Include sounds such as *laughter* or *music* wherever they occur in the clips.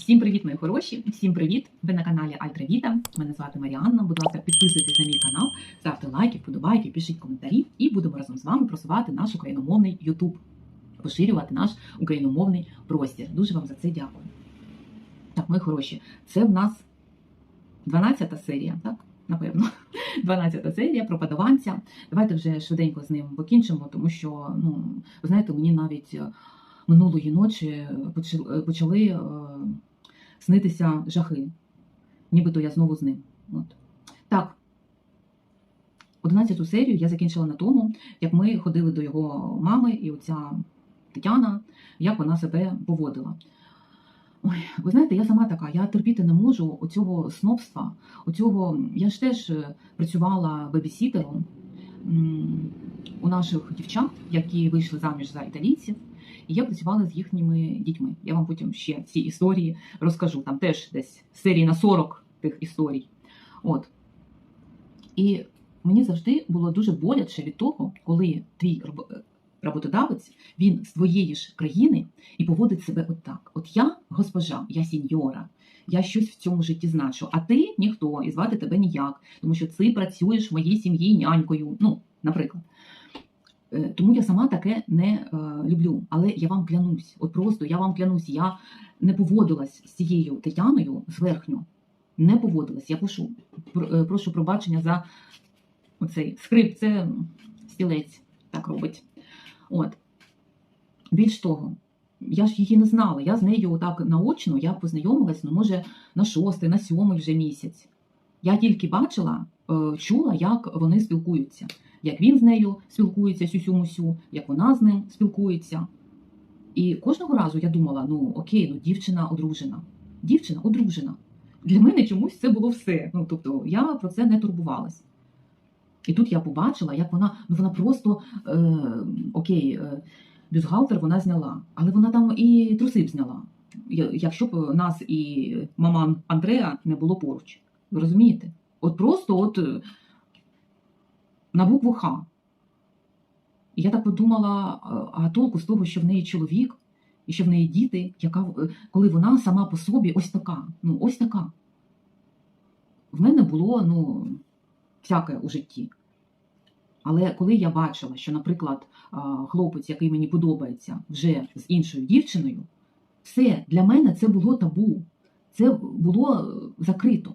Всім привіт, мої хороші! Всім привіт! Ви на каналі Альтравіта. Мене звати Маріанна. Будь ласка, підписуйтесь на мій канал, ставте лайки, вподобайки, пишіть коментарі, і будемо разом з вами просувати наш україномовний Ютуб, поширювати наш україномовний простір. Дуже вам за це дякую. Так, мої хороші, це в нас 12 серія, так? Напевно, *laughs* 12 серія про подаванця. Давайте вже швиденько з ним покінчимо, тому що, ну, ви знаєте, мені навіть е, минулої ночі почали, почали е, снитися жахи. Нібито я знову з ним. От. Так, 11 серію я закінчила на тому, як ми ходили до його мами, і оця Тетяна, як вона себе поводила. Ой, ви знаєте, я сама така, я терпіти не можу оцього снобства, оцього, я ж теж е, працювала бебісітером у наших дівчат, які вийшли заміж за італійців, і я працювала з їхніми дітьми. Я вам потім ще ці історії розкажу. Там теж десь серії на 40 тих історій. От. І мені завжди було дуже боляче від того, коли твій роботодавець, він з твоєї ж країни і поводить себе отак. От я госпожа, я сіньора, я щось в цьому житті значу, а ти ніхто, і звати тебе ніяк, тому що ти працюєш в моїй сім'ї нянькою. Ну, наприклад. Е, Тому я сама таке не е, люблю. Але я вам клянусь, от просто я вам клянусь, я не поводилась з цією Тетяною зверхньо. Не поводилась. Я прошу, пр- е, прошу пробачення за оцей скрип, це стілець так робить. От. Більш того, я ж її не знала. Я з нею так наочно я познайомилась, ну, може, на шостий, на сьомий вже місяць. Я тільки бачила, чула, як вони спілкуються, як він з нею спілкується сюсю-мусю, як вона з ним спілкується. І кожного разу я думала: ну окей, ну дівчина одружена. Дівчина одружена. Для мене чомусь це було все. Ну, тобто я про це не турбувалась. І тут я побачила, як вона, ну вона просто е, окей, е, бюстгальтер вона зняла, але вона там і труси б зняла, якщо б нас і маман Андреа не було поруч. Ви розумієте? От просто от на букву Х. І я так подумала, а- а толку з того, що в неї чоловік, і що в неї діти, яка, е, коли вона сама по собі ось така. Ну, ось така. В мене було, ну, всяке у житті. Але коли я бачила, що, наприклад, хлопець, який мені подобається, вже з іншою дівчиною, все для мене це було табу. Це було е, закрито.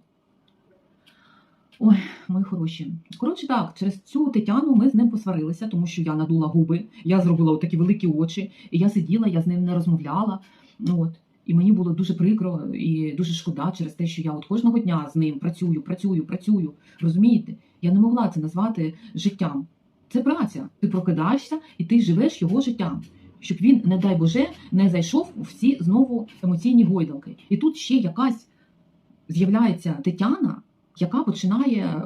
Ой, мої хороші. Коротше, так, через цю Тетяну ми з ним посварилися, тому що я надула губи, я зробила такі великі очі, і я сиділа, я з ним не розмовляла. Ну, от. І мені було дуже прикро і дуже шкода через те, що я от кожного дня з ним працюю, працюю, працюю. Розумієте? Я не могла це назвати життям. Це праця. Ти прокидаєшся і ти живеш його життям. Щоб він, не дай Боже, не зайшов у всі знову емоційні гойдалки. І тут ще якась з'являється Тетяна, яка починає е,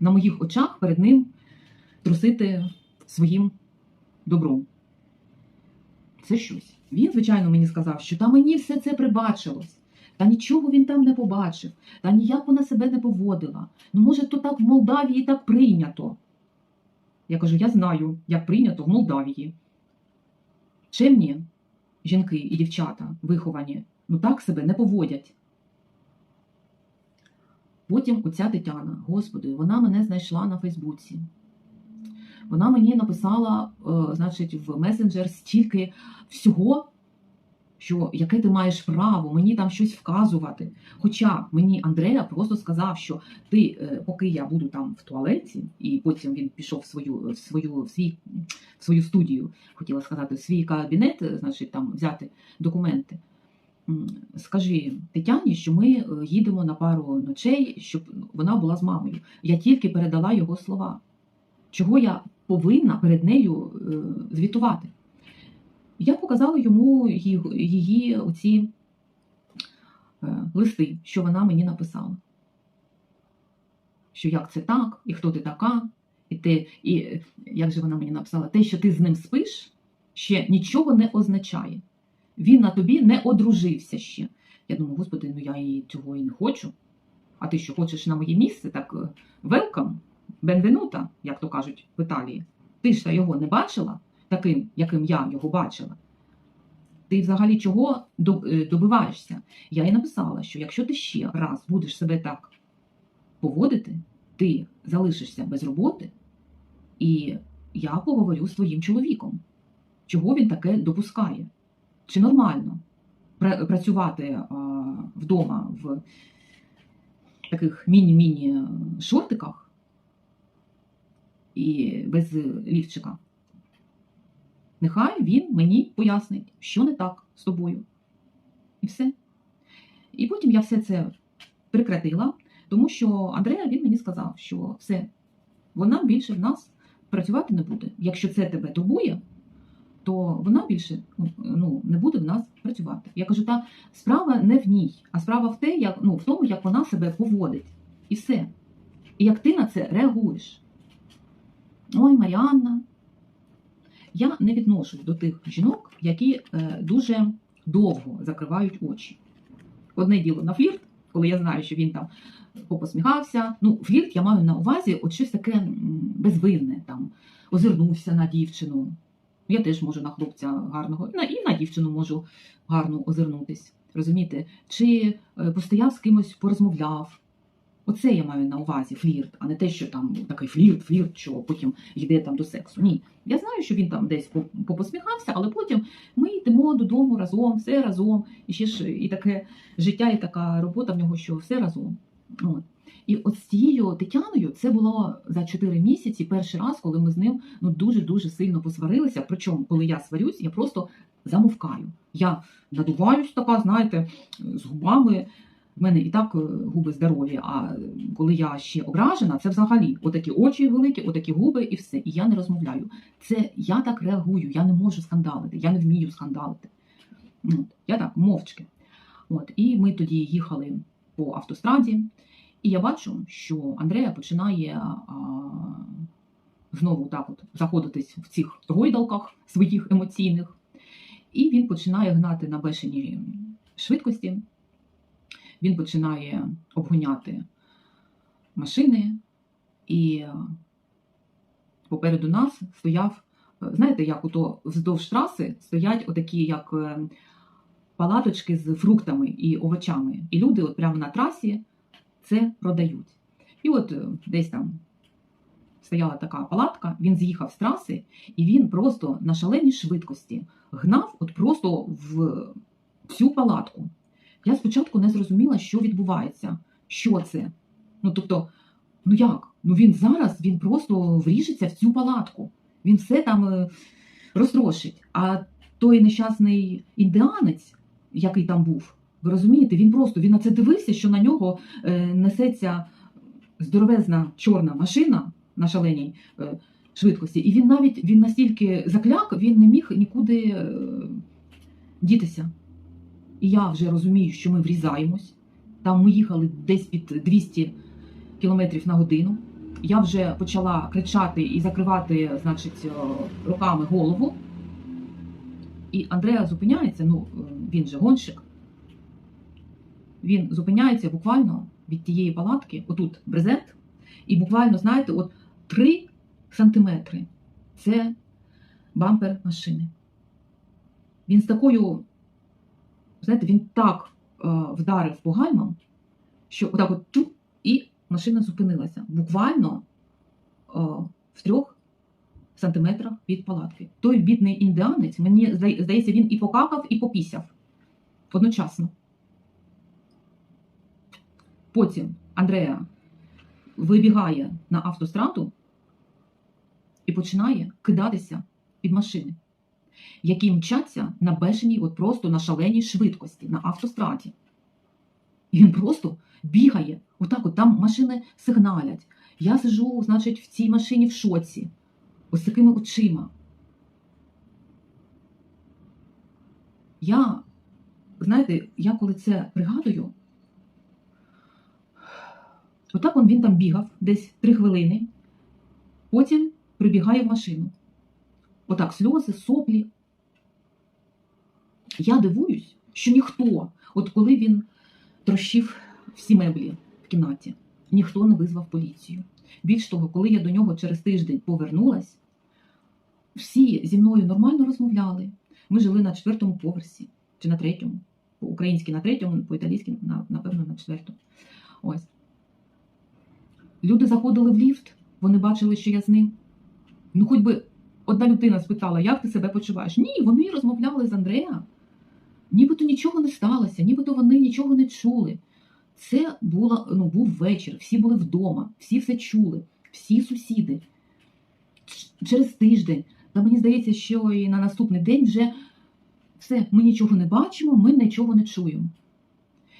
на моїх очах перед ним трусити своїм добром. Це щось. Він, звичайно, мені сказав, що та мені все це прибачилось. Та нічого він там не побачив, та ніяк вона себе не поводила. Ну, може, то так в Молдавії так прийнято. Я кажу, я знаю, як прийнято в Молдавії. Чемні жінки і дівчата виховані, ну так себе не поводять. Потім оця Тетяна, господи, вона мене знайшла на Фейсбуці. Вона мені написала, е, значить, в месенджер стільки всього, що яке ти маєш право мені там щось вказувати. Хоча мені Андреа просто сказав, що ти, е, поки я буду там в туалеті, і потім він пішов в свою, в свою, в свій, в свою студію, хотіла сказати, в свій кабінет, е, значить, там взяти документи. Скажи Тетяні, що ми е, їдемо на пару ночей, щоб вона була з мамою. Я тільки передала його слова. Чого я повинна перед нею е, звітувати? Я показала йому її, оці е, листи, що вона мені написала. Що як це так, і хто ти така, і те, і як же вона мені написала, те, що ти з ним спиш, ще нічого не означає. Він на тобі не одружився ще. Я думаю, господи, ну я і цього і не хочу. А ти що хочеш на моє місце? Так велкам, бенвенута, як то кажуть в Італії. Ти ж його не бачила таким, яким я його бачила. Ти взагалі чого е, добиваєшся? Я їй написала, що якщо ти ще раз будеш себе так поводити, ти залишишся без роботи, і я поговорю з твоїм чоловіком. Чого він таке допускає? Чи нормально працювати вдома в таких міні-міні шортиках і без лівчика? Нехай він мені пояснить, що не так з тобою. І все. І потім я все це прекратила, тому що Андрея він мені сказав, що все, вона більше в нас працювати не буде. Якщо це тебе турбує, то вона більше ну, не буде в нас працювати. Я кажу, та справа не в ній, а справа в те, як, ну, в тому, як вона себе поводить. І все. І як ти на це реагуєш. Ой, Маріанна. Я не відношусь до тих жінок, які е, дуже довго закривають очі. Одне діло на флірт, коли я знаю, що він там попосміхався. Ну, флірт я маю на увазі от щось таке безвинне, там, озирнувся на дівчину. Я теж можу на хлопця гарного, і на, дівчину можу гарно озирнутись. Розумієте? Чи е, постояв з кимось, порозмовляв. Оце я маю на увазі флірт, а не те, що там такий флірт, флірт, що потім йде там до сексу. Ні. Я знаю, що він там десь по- попосміхався, але потім ми йдемо додому разом, все разом. І ще ж і таке життя, і така робота в нього, що все разом. От. І от з цією Тетяною це було за 4 місяці перший раз, коли ми з ним ну дуже-дуже сильно посварилися. Причому, коли я сварюсь, я просто замовкаю. Я надуваюсь така, знаєте, з губами. В мене і так е, губи здорові, а коли я ще ображена, це взагалі отакі очі великі, отакі губи і все. І я не розмовляю. Це я так реагую, я не можу скандалити, я не вмію скандалити. От, я так, мовчки. От, і ми тоді їхали по автостраді, і я бачу, що Андрея починає а, знову так от заходитись в цих гойдалках своїх емоційних, і він починає гнати на бешеній швидкості. Він починає обгоняти машини, і попереду нас стояв, знаєте, як ото вздовж траси стоять отакі, як е, палаточки з фруктами і овочами. І люди от прямо на трасі це продають. І от е, десь там стояла така палатка, він з'їхав з траси, і він просто на шаленій швидкості гнав от просто в цю палатку. Я спочатку не зрозуміла, що відбувається, що це. Ну тобто, ну як? Ну він зараз він просто вріжеться в цю палатку. Він все там е, розтрошить. А той нещасний індіанець, який там був, ви розумієте, він просто він на це дивився, що на нього е, несеться здоровезна чорна машина на шаленій е, швидкості. І він навіть він настільки закляк, він не міг нікуди е, дітися. І я вже розумію, що ми врізаємось. Там ми їхали десь під 200 км на годину. Я вже почала кричати і закривати, значить, руками голову. І Андреа зупиняється, ну він же гонщик. Він зупиняється буквально від тієї палатки, отут брезент, і буквально, знаєте, от 3 сантиметри це бампер машини. Він з такою, знаєте, він так е, вдарив по гальмам, що отак от тут і машина зупинилася. Буквально е, в трьох сантиметрах від палатки. Той бідний індіанець, мені здається, він і покакав, і попісяв одночасно. Потім Андреа вибігає на автостраду і починає кидатися під машини, які мчаться на бешеній, от просто на шаленій швидкості на автостраді. І він просто бігає. Отак, от там машини сигналять. Я сижу, значить, в цій машині в шоці, ось такими очима. Я, знаєте, я коли це пригадую, отак он він там бігав десь три хвилини, потім прибігає в машину. Отак, сльози, соплі. Я дивуюсь, що ніхто, от коли він трощив всі меблі в кімнаті, ніхто не визвав поліцію. Більш того, коли я до нього через тиждень повернулась, всі зі мною нормально розмовляли. Ми жили на четвертому поверсі чи на третьому. По-українськи на третьому, по-італійськи, напевно, на четвертому. Ось. Люди заходили в ліфт, вони бачили, що я з ним. Ну, хоч би одна людина спитала, як ти себе почуваєш? Ні, вони розмовляли з Андреа. Нібито нічого не сталося, нібито вони нічого не чули. Це було, ну, був вечір, всі були вдома, всі все чули, всі сусіди. Через тиждень, та мені здається, що і на наступний день вже все, ми нічого не бачимо, ми нічого не чуємо.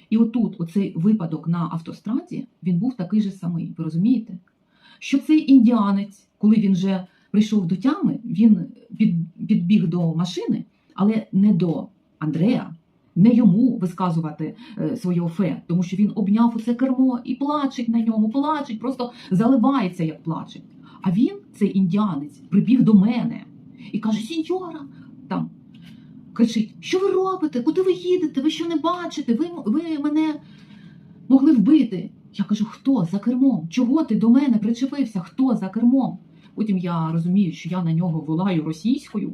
І отут, оцей випадок на автостраді, він був такий же самий, ви розумієте? Що цей індіанець, коли він вже прийшов до тями, він під, підбіг до машини, але не до Андрея, не йому висказувати е, своє офе, тому що він обняв оце кермо і плачить на ньому, плачить, просто заливається, як плаче. А він, цей індіанець, прибіг до мене і каже: Сіньора, там кричить: Що ви робите? Куди ви їдете? Ви що не бачите? Ви, ви мене могли вбити. Я кажу, хто за кермом? Чого ти до мене причепився? Хто за кермом? Потім я розумію, що я на нього волаю російською,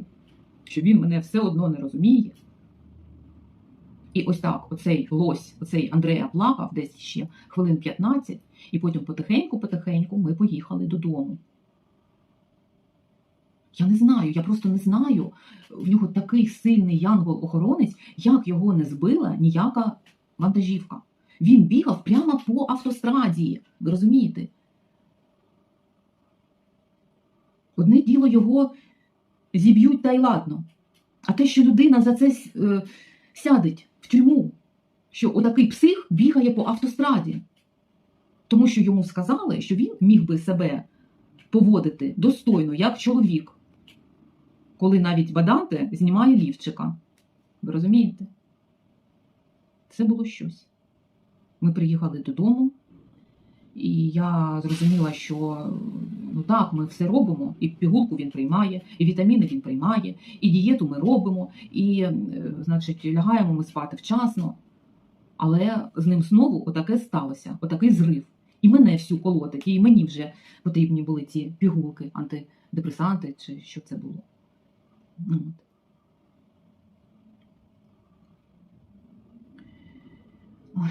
що він мене все одно не розуміє. І ось так, оцей лось, оцей Андрея плакав десь ще хвилин 15, і потім потихеньку-потихеньку ми поїхали додому. Я не знаю, я просто не знаю. В нього такий сильний янгол-охоронець, як його не збила ніяка вантажівка. Він бігав прямо по автостраді. Ви розумієте? Одне діло його зіб'ють та й ладно. А те, що людина за це е, сядеть в тюрму, що отакий псих бігає по автостраді, тому що йому сказали, що він міг би себе поводити достойно, як чоловік, коли навіть Баданте знімає лівчика. Ви розумієте? Це було щось. Ми приїхали додому, і я зрозуміла, що ну так, ми все робимо, і пігулку він приймає, і вітаміни він приймає, і дієту ми робимо, і, е, значить, лягаємо ми спати вчасно. Але з ним знову отаке сталося, отакий зрив. І мене всю колотить, і мені вже потрібні були ці пігулки, антидепресанти, чи що це було. Ой.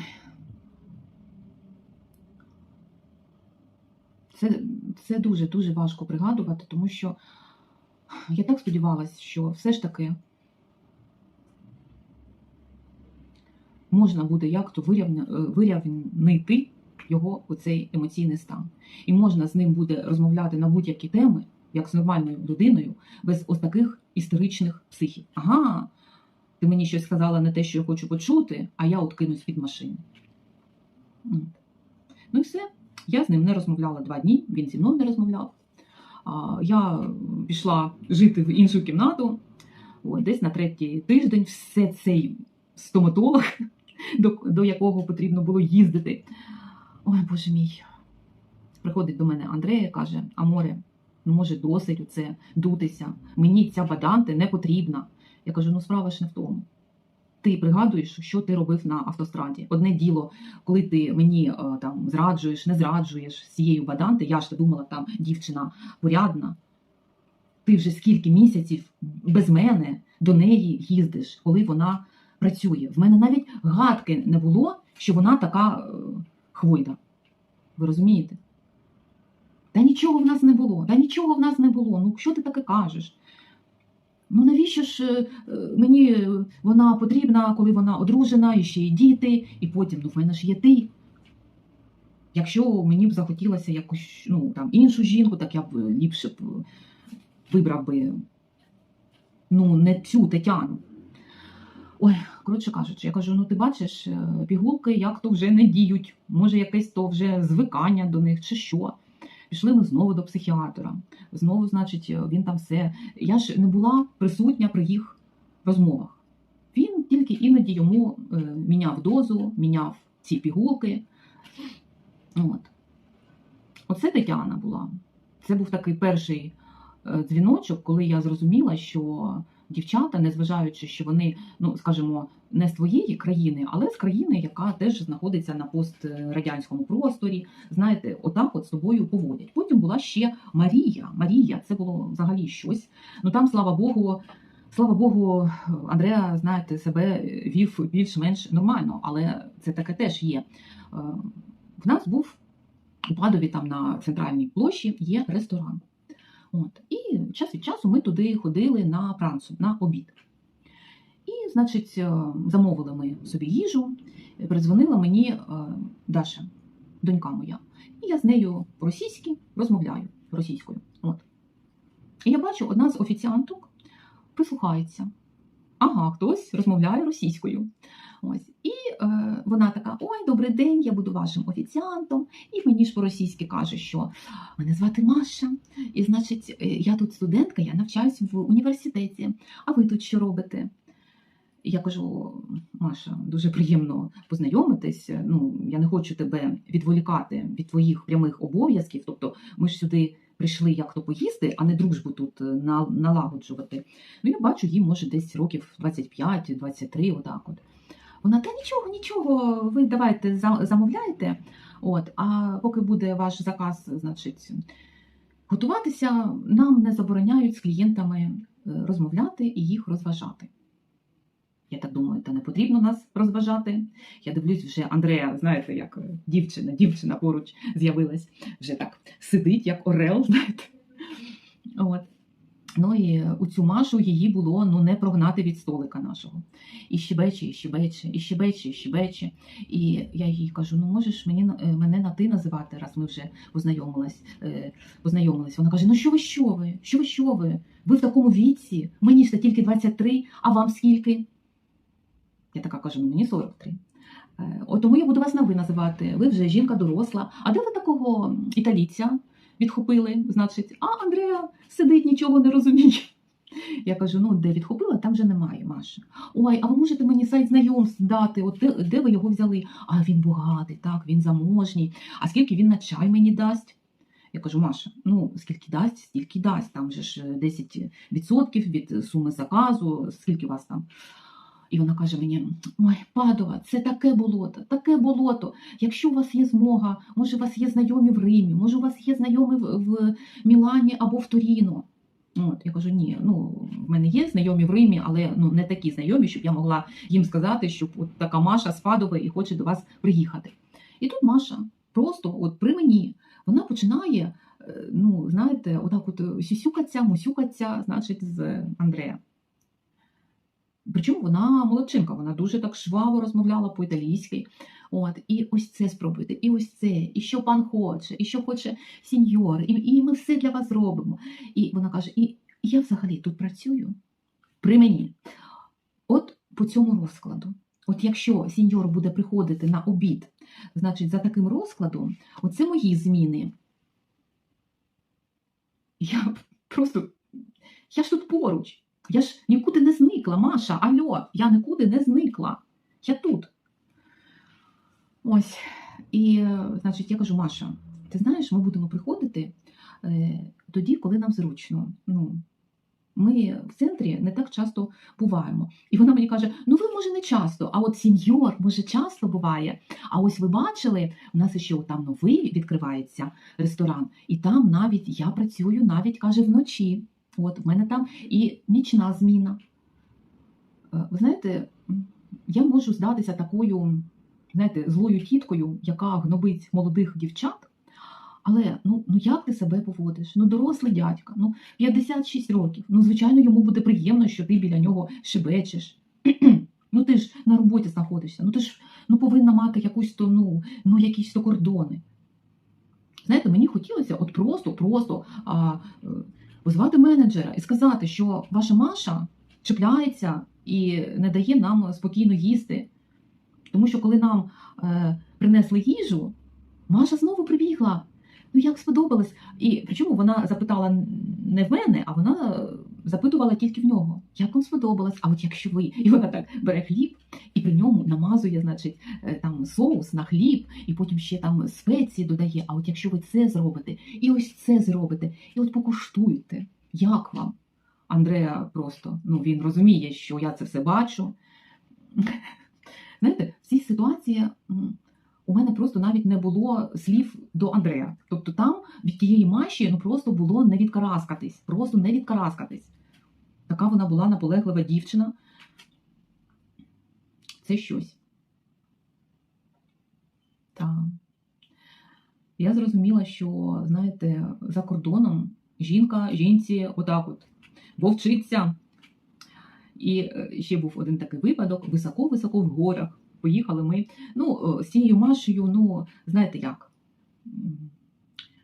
Це, це дуже дуже важко пригадувати, тому що я так сподівалася, що все ж таки можна буде як-то е, вирівнити його оцей емоційний стан. І можна з ним буде розмовляти на будь-які теми, як з нормальною людиною, без ось таких історичних психів. Ага, ти мені щось сказала не те, що я хочу почути, а я от кинусь під машину. Ну і все. Я з ним не розмовляла два дні, він зі мною не розмовляв. Я пішла жити в іншу кімнату. От, десь на третій тиждень все цей стоматолог, *laughs* до, до якого потрібно було їздити. Ой, Боже мій. Приходить до мене Андрея каже: Аморе, ну може досить у це дутися. Мені ця баданти не потрібна. Я кажу: ну справа ж не в тому. Ти пригадуєш, що ти робив на автостраді. Одне діло, коли ти мені е, там зраджуєш, не зраджуєш цією баданти, я ж думала, там дівчина порядна. Ти вже скільки місяців без мене до неї їздиш, коли вона працює. В мене навіть гадки не було, що вона така е, хвойда. Ви розумієте? Та нічого в нас не було, та нічого в нас не було. Ну що ти таке кажеш? Ну навіщо ж е, е, мені вона потрібна, коли вона одружена, і ще й діти, і потім, ну в мене ж є ти. Якщо мені б захотілося якусь ну, там, іншу жінку, так я б е, ліпше б вибрав би ну, не цю Тетяну. Ой, коротше кажучи, я кажу: ну ти бачиш, пігулки як то вже не діють, може якесь то вже звикання до них, чи що. Пішли ми знову до психіатра. Знову, значить, він там все. Я ж не була присутня при їх розмовах. Він тільки іноді йому е, міняв дозу, міняв ці пігулки. От. Оце Тетяна була. Це був такий перший е, дзвіночок, коли я зрозуміла, що дівчата, незважаючи, що вони, ну скажімо, не з твоєї країни, але з країни, яка теж знаходиться на пострадянському просторі, знаєте, отак от з тобою поводять. Потім була ще Марія. Марія, це було взагалі щось. Ну там, слава Богу, Слава Богу, Андреа, знаєте, себе вів більш-менш нормально, але це таке теж є. Е, В нас був у Падові, там на центральній площі, є ресторан. От. І час від часу ми туди ходили на пранцу, на обід. І, значить, е, замовили ми собі їжу, передзвонила мені е, Даша, донька моя. І я з нею по-російськи розмовляю російською. От. І я бачу, одна з офіціанток прислухається. Ага, хтось розмовляє російською. Ось. І е, вона така: Ой, добрий день, я буду вашим офіціантом. І мені ж по-російськи каже, що мене звати Маша, і значить, е, я тут студентка, я навчаюсь в університеті. А ви тут що робите? Я кажу, Маша, дуже приємно познайомитись. Ну, я не хочу тебе відволікати від твоїх прямих обов'язків. Тобто, ми ж сюди прийшли як то поїсти, а не дружбу тут налагоджувати. Ну, я бачу, їй може десь років 25-23, отак от. Вона, та нічого, нічого, ви давайте за- замовляйте. От, а поки буде ваш заказ, значить, готуватися, нам не забороняють з клієнтами е, розмовляти і їх розважати. Я так думаю, та не потрібно нас розважати. Я дивлюсь, вже Андрея, знаєте, як е, дівчина, дівчина поруч з'явилась, вже так сидить, як орел, *laughs* знаєте. От. Ну і у цю Машу її було ну, не прогнати від столика нашого. І щебече, і щебече, і щебече, і щебече. І я їй кажу: ну можеш мені е, мене на ти називати, раз ми вже познайомились. е, познайомились. Вона каже: Ну що ви, що ви? Що ви, що ви? Ви в такому віці? Мені ж це тільки 23, а вам скільки? Я така кажу: ну мені 43. Е, От тому я буду вас на ви називати. Ви вже жінка доросла. А де ви такого італійця відхопили? Значить, а Андрея сидить, нічого не розуміє. Я кажу: ну де відхопила, там вже немає, Маша. Ой, а ви можете мені сайт знайомств дати? От де, де ви його взяли? А він багатий, так, він заможній. А скільки він на чай мені дасть? Я кажу, Маша, ну скільки дасть, стільки дасть. Там же ж е, 10% від суми заказу, скільки у вас там. І вона каже мені: Ой, Падова, це таке болото, таке болото. Якщо у вас є змога, може, у вас є знайомі в Римі, може, у вас є знайомі в, в Мілані або в Торіно. От, я кажу, ні, ну в мене є знайомі в Римі, але ну не такі знайомі, щоб я могла їм сказати, що от така Маша з Падови і хоче до вас приїхати. І тут Маша просто от при мені вона починає, е, ну знаєте, отак от сюсюкаться, мусюкаться, значить, з Андрея. Причому вона молодчинка, вона дуже так шваво розмовляла по-італійськи. От, і ось це спробуйте, і ось це, і що пан хоче, і що хоче сеньор, і, і ми все для вас зробимо. І вона каже: і я взагалі тут працюю при мені. От по цьому розкладу. От якщо сеньор буде приходити на обід, значить, за таким розкладом, оце мої зміни. Я просто, я ж тут поруч. Я ж нікуди не зникла, Маша. Альо, я нікуди не зникла. Я тут. Ось. І, значить, я кажу, Маша, ти знаєш, ми будемо приходити е, тоді, коли нам зручно. Ну, ми в центрі не так часто буваємо. І вона мені каже: ну ви може не часто, а от сеньор може часто буває. А ось ви бачили, у нас ще там новий відкривається ресторан, і там навіть я працюю, навіть каже, вночі. От в мене там і нічна зміна. Е, Ви знаєте, я можу здатися такою, знаєте, злою тіткою, яка гнобить молодих дівчат. Але ну, ну як ти себе поводиш? Ну, дорослий дядька, ну 56 років. Ну, звичайно, йому буде приємно, що ти біля нього шебечеш. *clears throat* ну ти ж на роботі знаходишся, ну ти ж ну, повинна мати якусь то, ну, ну, якісь то кордони. Знаєте, мені хотілося от просто, просто а, е, позвати менеджера і сказати, що ваша Маша чіпляється і не дає нам спокійно їсти. Тому що коли нам е, принесли їжу, Маша знову прибігла. Ну як сподобалось? І причому вона запитала не в мене, а вона запитувала тільки в нього. Як вам сподобалось? А от якщо ви, і вона так бере хліб і при ньому намазує, значить, е, там соус на хліб, і потім ще там спеції додає. А от якщо ви це зробите, і ось це зробите, і от покуштуйте, як вам? Андреа просто ну він розуміє, що я це все бачу. *laughs* Знаєте, в цій ситуації у мене просто навіть не було слів до Андрея. Тобто там від тієї маші ну просто було не відкараскатись, просто не відкараскатись. Така вона була наполеглива дівчина. Це щось. Так. Я зрозуміла, що, знаєте, за кордоном жінка жінці отак от вовчиться. І е, ще був один такий випадок: високо-високо в горах. Поїхали ми. Ну, е, з цією Машею, ну, знаєте як?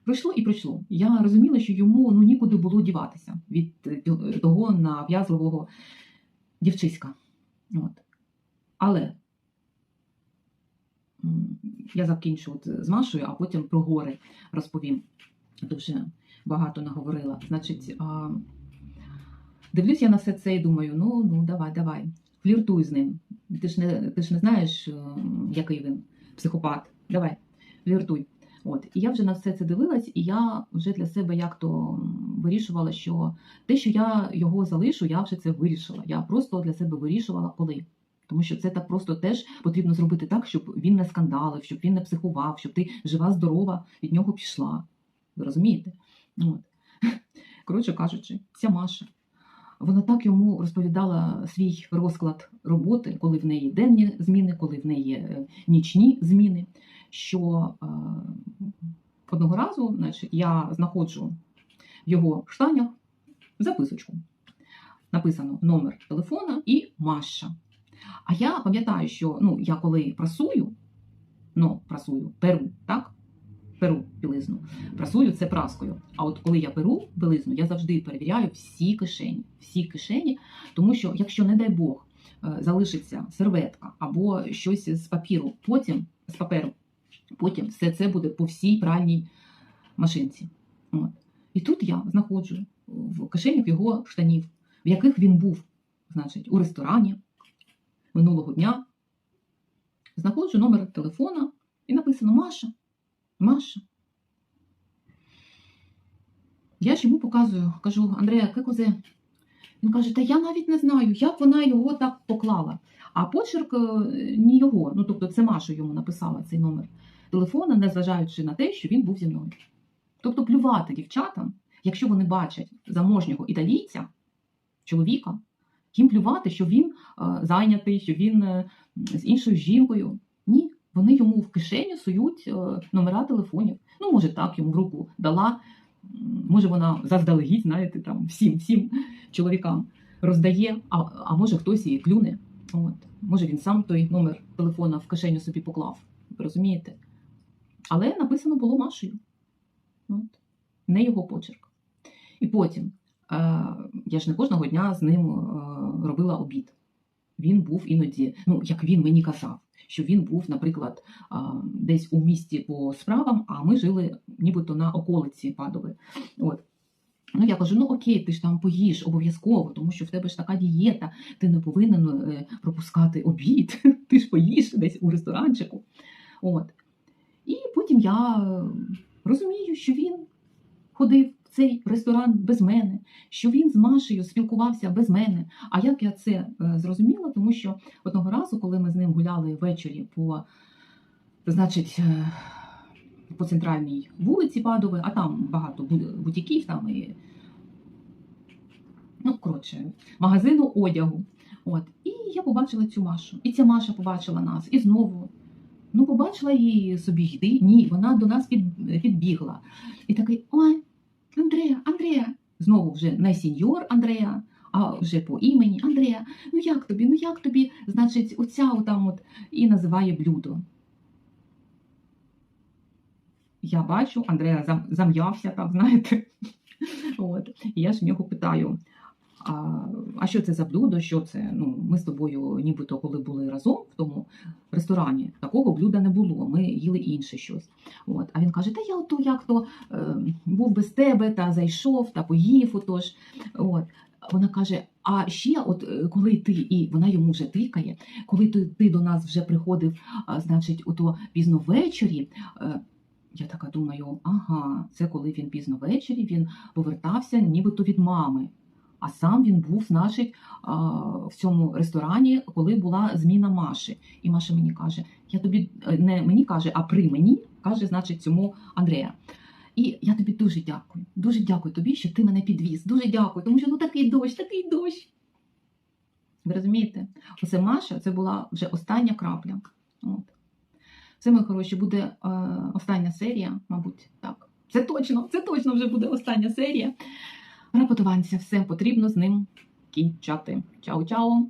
Пройшло і пройшло. Я розуміла, що йому ну, нікуди було діватися від е, того нав'язливого дівчиська. От. Але я закінчу от з Машою, а потім про гори розповім. Дуже багато наговорила. Значить, а, дивлюсь я на все це і думаю: ну, ну, давай, давай, фліртуй з ним. Ти ж не, ти ж не знаєш, е, який він психопат. Давай, фліртуй. От, і я вже на все це дивилась, і я вже для себе як то вирішувала, що те, що я його залишу, я вже це вирішила. Я просто для себе вирішувала, коли. Тому що це так просто теж потрібно зробити так, щоб він не скандалив, щоб він не психував, щоб ти жива, здорова від нього пішла. Ви розумієте? От. *laughs* Коротше кажучи, ця Маша. Вона так йому розповідала свій розклад роботи, коли в неї денні зміни, коли в неї е, нічні зміни. Що е, одного разу значить, я знаходжу в його штанях записочку. Написано номер телефона і Маша. А я пам'ятаю, що ну, я коли прасую, ну, прасую, перу, так? Перу білизну. Прасую це праскою. А от коли я перу білизну, я завжди перевіряю всі кишені. Всі кишені, тому що, якщо, не дай Бог, е, залишиться серветка або щось з папіру, потім з паперу, потім все це буде по всій пральній машинці. От. І тут я знаходжу в кишенях його штанів, в яких він був, значить, у ресторані минулого дня. Знаходжу номер телефона і написано Маша. Маша. Я ж йому показую, кажу, Андрея, яке козе? Він каже, та я навіть не знаю, як вона його так поклала. А почерк е, не його. Ну, тобто, це Маша йому написала цей номер телефона, незважаючи на те, що він був зі мною. Тобто, плювати дівчатам, якщо вони бачать заможнього італійця, чоловіка, їм плювати, що він е, зайнятий, що він е, з іншою жінкою. Вони йому в кишеню сують е, номера телефонів. Ну, може, так йому в руку дала. Може, вона заздалегідь, знаєте, там всім, всім чоловікам роздає, а, а може хтось її клюне. От. Може, він сам той номер телефона в кишеню собі поклав. Розумієте? Але написано було Машею. От. Не його почерк. І потім е, я ж не кожного дня з ним е, робила обід. Він був іноді, ну як він мені казав, що він був, наприклад, десь у місті по справам, а ми жили нібито на околиці Падови. От. Ну, я кажу, ну окей, ти ж там поїш обов'язково, тому що в тебе ж така дієта, ти не повинен е, пропускати обід, *laughs* ти ж поїш десь у ресторанчику. От. І потім я е, розумію, що він ходив цей ресторан без мене, що він з Машею спілкувався без мене. А як я це е, зрозуміла? Тому що одного разу, коли ми з ним гуляли ввечері по, значить, е, по центральній вулиці Падови, а там багато бу- бутіків, там і ну, коротше, магазину одягу. От. І я побачила цю Машу. І ця Маша побачила нас. І знову. Ну, побачила її собі йди. Ні, вона до нас під, підбігла. І такий: ой, Андрея, Андрея. Знову вже не сіньор Андрея, а вже по імені Андрея. Ну як тобі? Ну як тобі? Значить, оця отам от і називає блюдо. Я бачу, Андрея зам'явся так, знаєте. *laughs* От. І я ж в нього питаю: а, а що це за блюдо? Що це? Ну, ми з тобою, нібито, коли були разом в тому ресторані, такого блюда не було. Ми їли інше щось. От. А він каже: Та я ото як то е, був без тебе, та зайшов, та поїв. Отож. От. Вона каже: а ще, от е, коли ти, і вона йому вже тикає, коли ти, ти до нас вже приходив, а, значить, ото пізно ввечері. Е, я така думаю, ага, це коли він пізно ввечері, він повертався нібито від мами. А сам він був, значить, в цьому ресторані, коли була зміна Маші. І Маша мені каже: я тобі е, не мені каже, а при мені каже, значить, цьому Андрея. І я тобі дуже дякую. Дуже дякую тобі, що ти мене підвіз. Дуже дякую, тому що ну такий дощ, такий дощ. Ви розумієте? Оце Маша, це була вже остання крапля. От. Це, мої хороші, буде е, остання серія, мабуть, так. Це точно, це точно вже буде остання серія. Рапотуванця, все потрібно з ним кінчати. Чао-чао!